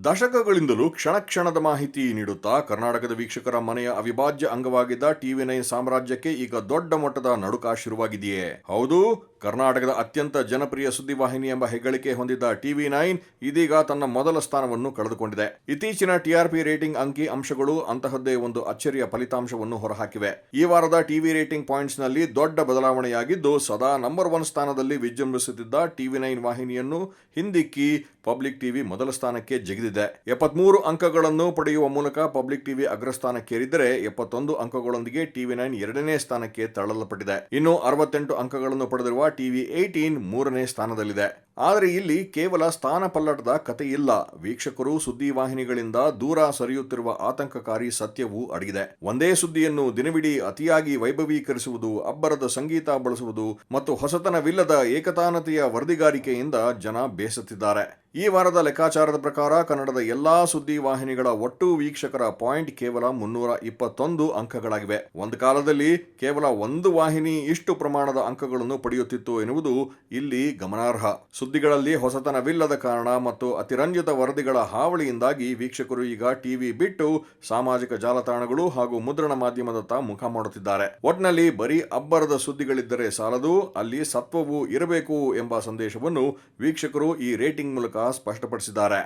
ದಶಕಗಳಿಂದಲೂ ಕ್ಷಣ ಕ್ಷಣದ ಮಾಹಿತಿ ನೀಡುತ್ತಾ ಕರ್ನಾಟಕದ ವೀಕ್ಷಕರ ಮನೆಯ ಅವಿಭಾಜ್ಯ ಅಂಗವಾಗಿದ್ದ ಟಿವಿ ನೈನ್ ಸಾಮ್ರಾಜ್ಯಕ್ಕೆ ಈಗ ದೊಡ್ಡ ಮಟ್ಟದ ನಡುಕ ಶುರುವಾಗಿದೆಯೇ ಹೌದು ಕರ್ನಾಟಕದ ಅತ್ಯಂತ ಜನಪ್ರಿಯ ಸುದ್ದಿವಾಹಿನಿ ಎಂಬ ಹೆಗ್ಗಳಿಕೆ ಹೊಂದಿದ್ದ ಟಿವಿ ನೈನ್ ಇದೀಗ ತನ್ನ ಮೊದಲ ಸ್ಥಾನವನ್ನು ಕಳೆದುಕೊಂಡಿದೆ. ಇತ್ತೀಚಿನ ಟಿಆರ್ಪಿ ರೇಟಿಂಗ್ ಅಂಕಿ ಅಂಶಗಳು ಅಂತಹದ್ದೇ ಒಂದು ಅಚ್ಚರಿಯ ಫಲಿತಾಂಶವನ್ನು ಹೊರಹಾಕಿವೆ. ಈ ವಾರದ ಟಿವಿ ರೇಟಿಂಗ್ ಪಾಯಿಂಟ್ಸ್ನಲ್ಲಿ ದೊಡ್ಡ ಬದಲಾವಣೆಯಾಗಿದ್ದು, ಸದಾ ನಂಬರ್ ಒನ್ ಸ್ಥಾನದಲ್ಲಿ ವಿಜೃಂಭಿಸುತ್ತಿದ್ದ ಟಿವಿ ನೈನ್ ವಾಹಿನಿಯನ್ನು ಹಿಂದಿಕ್ಕಿ ಪಬ್ಲಿಕ್ ಟಿವಿ ಮೊದಲ ಸ್ಥಾನಕ್ಕೆ ಜಿಗಿದಿದೆ. ಎಪ್ಪತ್ಮೂರು ಅಂಕಗಳನ್ನು ಪಡೆಯುವ ಮೂಲಕ ಪಬ್ಲಿಕ್ ಟಿವಿ ಅಗ್ರಸ್ಥಾನಕ್ಕೇರಿದ್ದರೆ ಎಪ್ಪತ್ತೊಂದು ಅಂಕಗಳೊಂದಿಗೆ ಟಿವಿ ನೈನ್ ಎರಡನೇ ಸ್ಥಾನಕ್ಕೆ ತಳ್ಳಲ್ಪಟ್ಟಿದೆ. ಇನ್ನು ಅರವತ್ತೆಂಟು ಅಂಕಗಳನ್ನು ಪಡೆದಿರುವ ಟಿವಿ ಏಯ್ಟೀನ್ ಮೂರನೇ ಸ್ಥಾನದಲ್ಲಿದೆ. ಆದರೆ ಇಲ್ಲಿ ಕೇವಲ ಸ್ಥಾನ ಪಲ್ಲಟದ ಕತೆ ಇಲ್ಲ ವೀಕ್ಷಕರು ಸುದ್ದಿ ವಾಹಿನಿಗಳಿಂದ ದೂರ ಸರಿಯುತ್ತಿರುವ ಆತಂಕಕಾರಿ ಸತ್ಯವೂ ಅಡಗಿದೆ. ಒಂದೇ ಸುದ್ದಿಯನ್ನು ದಿನವಿಡೀ ಅತಿಯಾಗಿ ವೈಭವೀಕರಿಸುವುದು, ಅಬ್ಬರದ ಸಂಗೀತ ಬಳಸುವುದು ಮತ್ತು ಹೊಸತನವಿಲ್ಲದ ಏಕತಾನತೆಯ ವರದಿಗಾರಿಕೆಯಿಂದ ಜನ ಬೇಸತ್ತಿದ್ದಾರೆ. ಈ ವಾರದ ಲೆಕ್ಕಾಚಾರದ ಪ್ರಕಾರ ಕನ್ನಡದ ಎಲ್ಲಾ ಸುದ್ದಿ ವಾಹಿನಿಗಳ ಒಟ್ಟು ವೀಕ್ಷಕರ ಪಾಯಿಂಟ್ ಕೇವಲ ಮುನ್ನೂರ ಇಪ್ಪತ್ತೊಂದು ಅಂಕಗಳಾಗಿವೆ. ಒಂದು ಕಾಲದಲ್ಲಿ ಕೇವಲ ಒಂದು ವಾಹಿನಿ ಇಷ್ಟು ಪ್ರಮಾಣದ ಅಂಕಗಳನ್ನು ಪಡೆಯುತ್ತಿತ್ತು ಎನ್ನುವುದು ಇಲ್ಲಿ ಗಮನಾರ್ಹ. ಸುದ್ದಿಗಳಲ್ಲಿ ಹೊಸತನವಿಲ್ಲದ ಕಾರಣ ಮತ್ತು ಅತಿರಂಜಿತ ವರದಿಗಳ ಹಾವಳಿಯಿಂದಾಗಿ ವೀಕ್ಷಕರು ಈಗ ಟಿವಿ ಬಿಟ್ಟು ಸಾಮಾಜಿಕ ಜಾಲತಾಣಗಳು ಹಾಗೂ ಮುದ್ರಣ ಮಾಧ್ಯಮದತ್ತ ಮುಖ ಮಾಡುತ್ತಿದ್ದಾರೆ. ಒಟ್ನಲ್ಲಿ ಬರೀ ಅಬ್ಬರದ ಸುದ್ದಿಗಳಿದ್ದರೆ ಸಾಲದು, ಅಲ್ಲಿ ಸತ್ವವು ಇರಬೇಕು ಎಂಬ ಸಂದೇಶವನ್ನು ವೀಕ್ಷಕರು ಈ ರೇಟಿಂಗ್ ಮೂಲಕ ಸ್ಪಷ್ಟಪಡಿಸಿದ್ದಾರೆ.